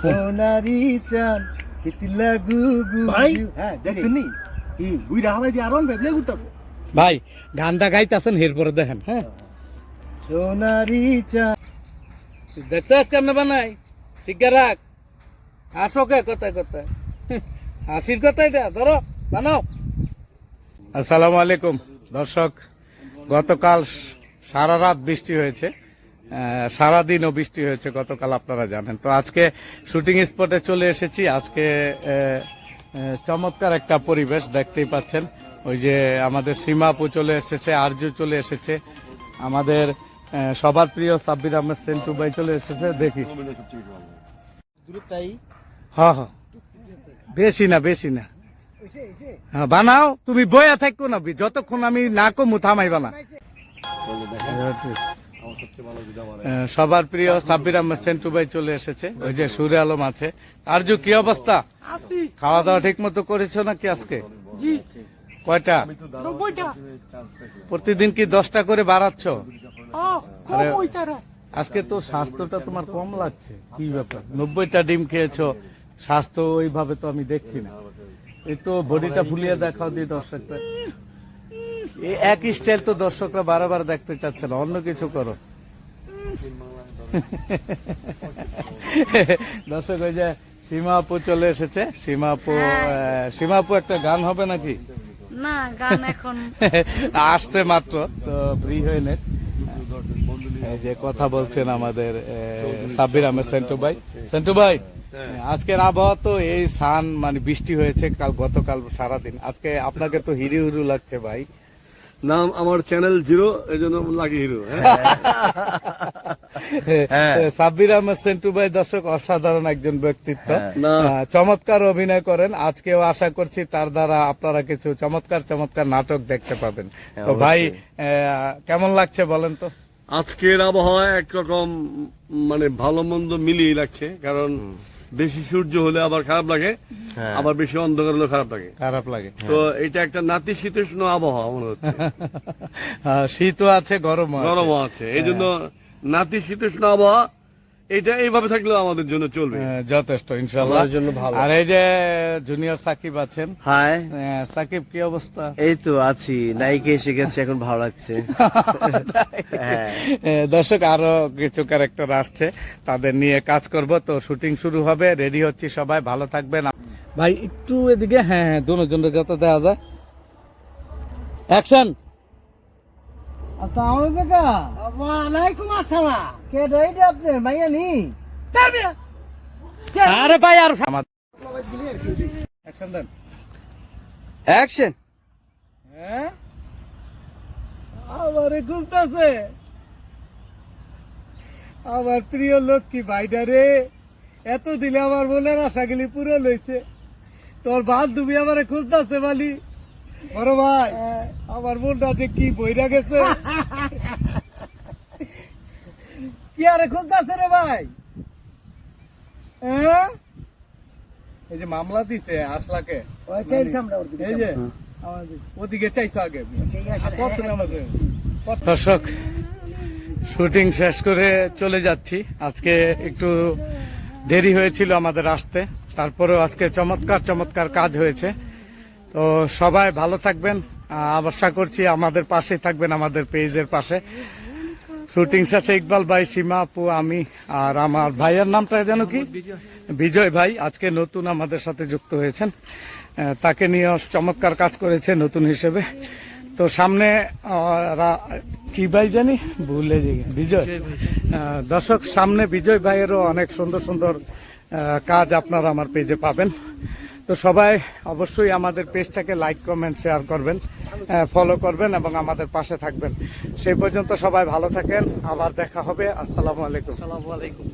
সোনারি চান পিতিলা গুগু ভাই? হ্যাঁ দেখছেন নি? ই বুইরা হালাই আরন ঘুরতাছে। ভাই গানটা গাইতেছেন এরপরে দেখেন হ্যাঁ। সোনারি চান দেখছিস কেমনে বানাই? ঠিক রাখ। আসো কে কথায় কথায়। হাসির কথা এটা ধরো বানাও। আসসালামু আলাইকুম দর্শক গতকাল সারা রাত বৃষ্টি হয়েছে। সারা দিনও বৃষ্টি হয়েছে গতকাল আপনারা জানেন। তো আজকে শুটিং স্পটে চলে এসেছি। আজকে চমৎকার একটা পরিবেশ দেখতেই পাচ্ছেন। ওই যে আমাদের সীমাপু চলে এসেছে আরজু চলে এসেছে। আমাদের সবার প্রিয় সাব্বির আহমেদ সেন্টু ভাই চলে এসেছে দেখি। হ্যাঁ হ্যাঁ। বেশি না বেশি না। হ্যাঁ বানাও তুমি বয়া থাকো না যতক্ষণ আমি না কমু থামাইবা না। আহ, সবার প্রিয় সাব্বির আহমেদ সেন্টু ভাই চলে এসেছে। ওই যে সুরে আলম আছে। আরজু কি অবস্থা? খাওয়া দাওয়া ঠিক মতো করেছ নাকি আজকে? কয়টা? প্রতিদিন কি দশটা করে বাড়াচ্ছ? আজকে তো স্বাস্থ্যটা তোমার কম লাগছে। কি ব্যাপার? নব্বইটা ডিম খেয়েছো। স্বাস্থ্য ওইভাবে তো আমি দেখছি না। এই তো বডিটা ফুলিয়ে দেখাও দিয়ে দর্শকটা এই এক স্টাইল তো দর্শকরা বারবার দেখতে চাচ্ছে না। অন্য কিছু করো। দর্শক ওই যে সীমা আপু চলে এসেছে। সীমা আপু আহ, সীমা আপু একটা গান হবে নাকি? না গান এখন। আসছে মাত্র তো ফ্রি হয়ে নে। এই যে কথা বলছেন আমাদের সাব্বির আহমেদ সেন্টু ভাই। সেন্টু ভাই আজকের আবহাওয়া তো এই সান মানে বৃষ্টি হয়েছে কাল গতকাল সারাদিন। আজকে আপনাকে তো হিরো হিরো লাগছে ভাই। নাম আমার চ্যানেল জিরো এই জন্য লাগে হিরো সাব্বির আহমেদ সেন্টু ভাই দর্শক অসাধারণ একজন ব্যক্তিত্ব। না। চমৎকার অভিনয় করেন। আজকেও আশা করছি তার দ্বারা আপনারা কিছু চমৎকার চমৎকার নাটক দেখতে পাবেন। তো ভাই আহ, কেমন লাগছে বলেন তো? আজকের আবহাওয়া একরকম মানে ভালো মন্দ মিলিয়ে লাগছে কারণ বেশি সূর্য হলে আবার খারাপ লাগে আবার বেশি অন্ধকার হলে খারাপ লাগে। খারাপ লাগে। তো এটা একটা নাতি শীতোষ্ণ আবহাওয়া মনে হচ্ছে। আহ, শীতও আছে গরম গরমও আছে। এই জন্য নাতি শীতোষ্ণ আবহাওয়া এটা এইভাবে থাকলেও আমাদের জন্য চলবে। যথেষ্ট ইনশাল্লাহ আমাদের জন্য ভালো। আর এই যে জুনিয়র সাকিব আছেন হাই। সাকিব কি অবস্থা? এই তো আছি নাইকে এসে গেছে এখন ভালো লাগছে। হ্যাঁ। দর্শক আরও কিছু ক্যারেক্টার আসছে তাদের নিয়ে কাজ করব। তো শুটিং শুরু হবে রেডি হচ্ছি সবাই ভালো থাকবেন। ভাই একটু এদিকে হ্যাঁ হ্যাঁ দুজনের যাতে দেওয়া যায়। অ্যাকশন আসসালামু আলাইকুম কাকা। ওয়ালাইকুম আসসালাম। কে ডাইডে আপনি? মাইয়া নি? আরে ভাই আর অ্যাকশন দেন। অ্যাকশন হ্যাঁ? আমারে খুঁজতেছে। আমার প্রিয় লক্ষ্মী ভাইটা রে এত দিলে আমার মনের আশা গেলি পুরো লইছে তোর বান্ধবী আমারে খুঁজতেছে বালি বড় ভাই। আমার মনটা যে কি বইরা গেছে। কি আরে খুঁজতেছে রে ভাই? হ্যাঁ? এই যে মামলা দিছে আসলাকে। ওই চাইছি আমরা ওর দিকে এই যে ওদিকে চাইছো আগে। দর্শক শুটিং শেষ করে চলে যাচ্ছি। আজকে একটু দেরি হয়েছিল আমাদের আসতে। তারপরেও আজকে চমৎকার চমৎকার কাজ হয়েছে। তো সবাই ভালো থাকবেন। আশা করছি আমাদের পাশে থাকবেন আমাদের পেজের পাশে। শুটিং শেষে ইকবাল ভাই সীমা আপু আমি আর আমার ভাইয়ের নামটা যেন কি? বিজয় ভাই আজকে নতুন আমাদের সাথে যুক্ত হয়েছেন। তাকে নিয়ে চমৎকার কাজ করেছে নতুন হিসেবে। তো সামনে কি ভাই জানি? ভুলে যাই বিজয়। দর্শক সামনে বিজয় ভাইয়েরও অনেক সুন্দর সুন্দর কাজ আপনারা আমার পেজে পাবেন। তো সবাই অবশ্যই আমাদের পেজটাকে লাইক কমেন্ট শেয়ার করবেন ফলো করবেন এবং আমাদের পাশে থাকবেন। সেই পর্যন্ত সবাই ভালো থাকেন। আবার দেখা হবে। আসসালামু আলাইকুম। আসসালামু আলাইকুম।